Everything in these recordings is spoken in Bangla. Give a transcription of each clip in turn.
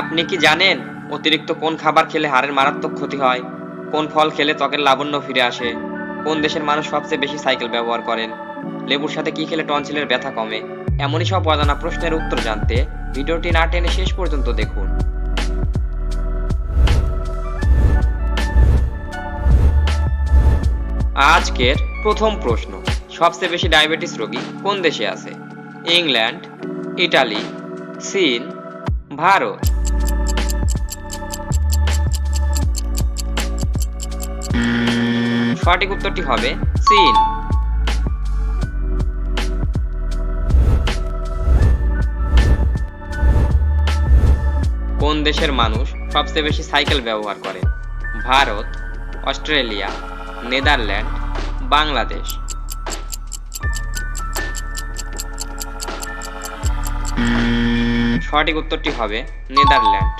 আপনি কি জানেন অতিরিক্ত কোন খাবার খেলে হাড়ের মারাত্মক ক্ষতি হয়? কোন ফল খেলে ত্বকের লাবণ্য ফিরে আসে? কোন দেশের মানুষ সবচেয়ে বেশি সাইকেল ব্যবহার করেন? লেবুর সাথে কি খেলে টনসিলের ব্যথা কমে? এমনই সব অজানা প্রশ্নের উত্তর জানতে ভিডিওটি না টেনে শেষ পর্যন্ত দেখুন। আজকের প্রথম প্রশ্ন, সবচেয়ে বেশি ডায়াবেটিস রোগী কোন দেশে আছে? ইংল্যান্ড, ইটালি, চীন, ভারত। সঠিক উত্তরটি হবে চীন। কোন দেশের মানুষ সবচেয়ে বেশি সাইকেল ব্যবহার করে? Bharat, Australia, Netherland, Bangladesh. সঠিক উত্তরটি হবে নেদারল্যান্ড।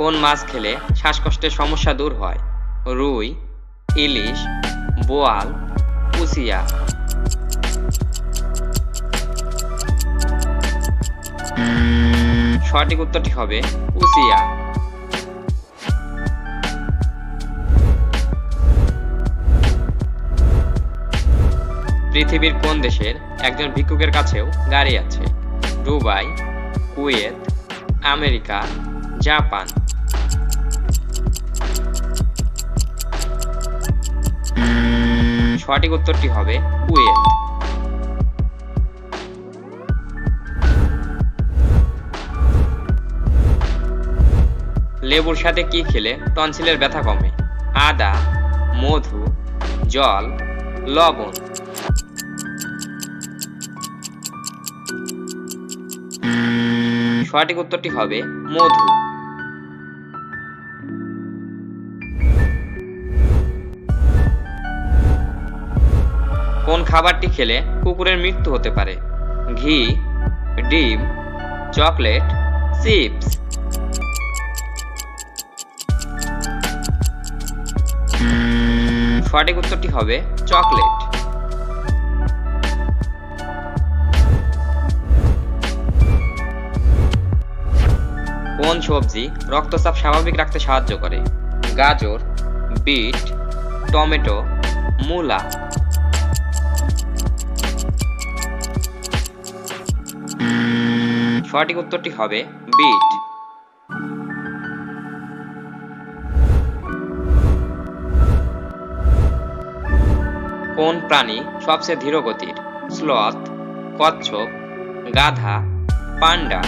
কোন মাছ খেলে শ্বাসকষ্টের সমস্যা দূর হয়? রুই, ইলিশ, বোয়াল, কুচিয়া। সঠিক উত্তরটি হবে কুচিয়া। পৃথিবীর কোন দেশের একজন ভিক্ষুকের কাছেও গাড়ি আছে? Dubai, Kuwait, America, Japan. সঠিক উত্তরটি হবে কুয়েত। লেবুর সাথে কি খেলে টনসিলের ব্যথা কমে? আদা, মধু, জল, লবণ। সঠিক উত্তরটি হবে মধু। কোন খাবারটি খেলে কুকুরের মৃত্যু হতে পারে? ঘি, ডিম, চকলেট, চিপস। সঠিক উত্তরটি হবে চকলেট। কোন সবজি রক্তচাপ স্বাভাবিক রাখতে সাহায্য করে? গাজর, বিট, টমেটো, মূলা। সঠিক উত্তরটি হবে বিট। কোন প্রাণী সবচেয়ে ধীর গতির স্লথ, কচ্ছপ, গাধা, পান্ডা।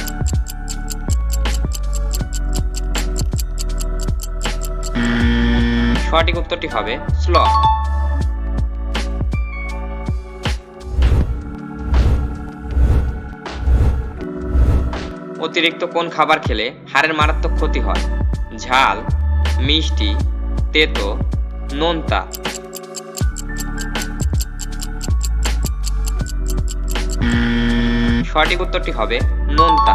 সঠিক উত্তরটি হবে স্লথ। অতিরিক্ত কোন খাবার খেলে হাড়ের মারাত্মক ক্ষতি হয়? ঝাল, মিষ্টি, তেতো, নোনতা। সঠিক উত্তরটি হবে নোনতা।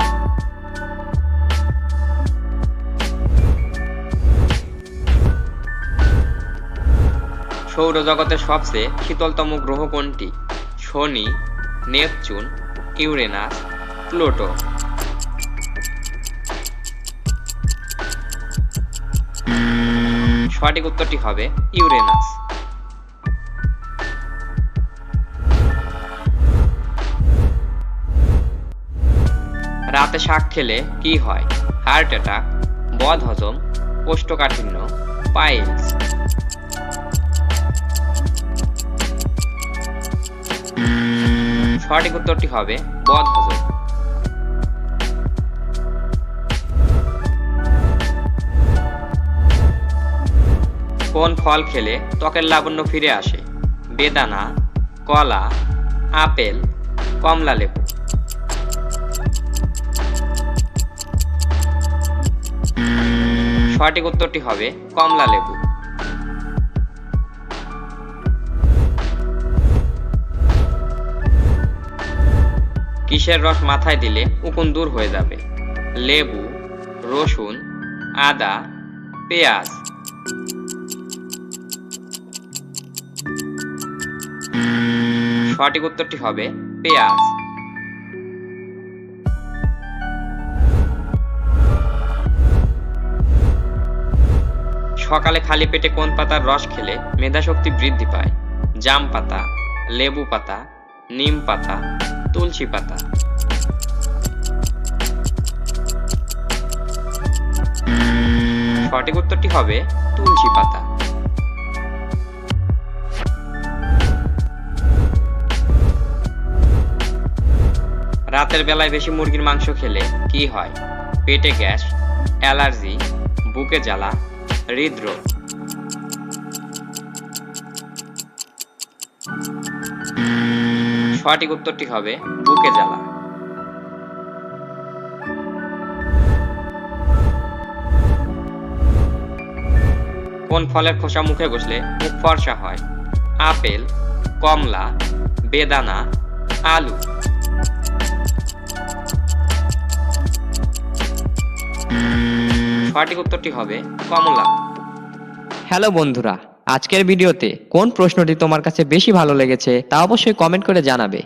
সৌরজগতের সবচেয়ে শীতলতম গ্রহ কোনটি? Shani, Neptune, Uranus, Pluto. সঠিক উত্তরটি হবে ইউরেনাস। রাতে শাক খেলে কি হয়? হার্ট অ্যাটাক বদ হজম কোষ্ঠকাঠিন্য, পাইলস। সঠিক উত্তরটি হবে বদ হজম কোন ফল খেলে ত্বকের লাবণ্য ফিরে আসে? বেদানা, কলা, আপেল, কমলা লেবু। সঠিক উত্তরটি হবে কমলা লেবু। কিসের রস মাথায় দিলে উকুন দূর হয়ে যাবে? লেবু, রসুন, আদা, পেঁয়াজ। সঠিক উত্তরটি হবে পেঁয়াজ। সকালে খালি পেটে কোন পাতার রস খেলে মেধাশক্তি বৃদ্ধি পায়? জাম পাতা, লেবু পাতা, নিম পাতা, তুলসী পাতা। সঠিক উত্তরটি হবে তুলসী পাতা। রাতের বেলায় বেশি মুরগির মাংস খেলে কি হয়? পেটে গ্যাস, অ্যালার্জি, বুকে জ্বালা, হৃদরোগ। সঠিক উত্তরটি হবে বুকে জ্বালা। কোন ফলের খোসা মুখে ঘষলে মুখ ফর্সা হয়? আপেল, কমলা, বেদানা, আলু। সঠিক উত্তরটি হবে কমলা। হ্যালো বন্ধুরা, আজকের ভিডিওতে কোন প্রশ্নটি তোমার কাছে বেশি ভালো লেগেছে তা অবশ্যই কমেন্ট করে জানাবে।